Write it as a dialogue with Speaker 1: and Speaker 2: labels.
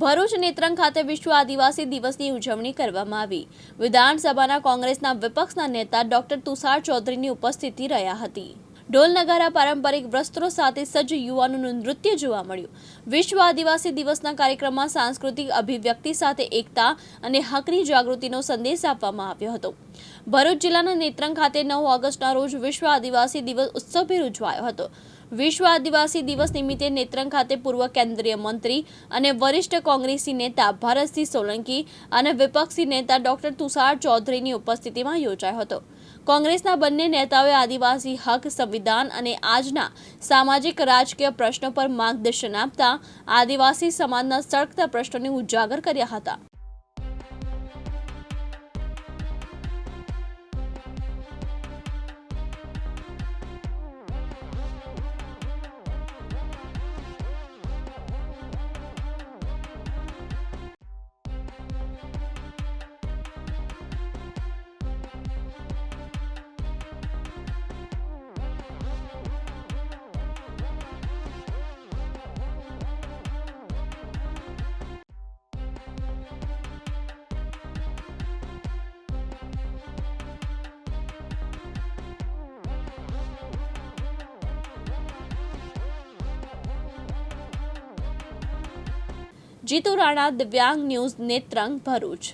Speaker 1: ભરૂચ નેત્રંગ ખાતે વિશ્વ આદિવાસી દિવસની ઉજવણી કરવામાં આવી. વિધાનસભાના કોંગ્રેસના વિપક્ષના નેતા ડોક્ટર તુષાર ચૌધરીની ઉપસ્થિતિ રહ્યા હતી. ઢોલ નગારા પારંપરિક વસ્ત્રો સાથે સજ્જ યુવાનોનું નૃત્ય જોવા મળ્યું. વિશ્વ આદિવાસી દિવસના કાર્યક્રમમાં સાંસ્કૃતિક અભિવ્યક્તિ સાથે એકતા અને હકની જાગૃતિનો સંદેશ આપવામાં આવ્યો હતો. ભરૂચ જિલ્લાના નેત્રંગ ખાતે નવ ઓગસ્ટના રોજ વિશ્વ આદિવાસી દિવસ ઉત્સવભેર ઉજવાયો હતો. વિશ્વ આદિવાસી દિવસ નિમિત્તે નેત્રંગ ખાતે પૂર્વ કેન્દ્રીય મંત્રી અને વરિષ્ઠ કોંગ્રેસી નેતા ભરતસિંહ સોલંકી અને વિપક્ષી નેતા ડોક્ટર તુષાર ચૌધરીની ઉપસ્થિતિમાં યોજાયો હતો. કોંગ્રેસના બંને નેતાઓએ આદિવાસી હક, સંવિધાન અને આજના સામાજિક રાજકીય પ્રશ્નો પર માર્ગદર્શન આપતા આદિવાસી સમાજના સળગતા પ્રશ્નોને ઉજાગર કર્યા હતા. જીતુ રાણા દિવ્યાંગ ન્યૂઝ નેત્રંગ ભરૂચ.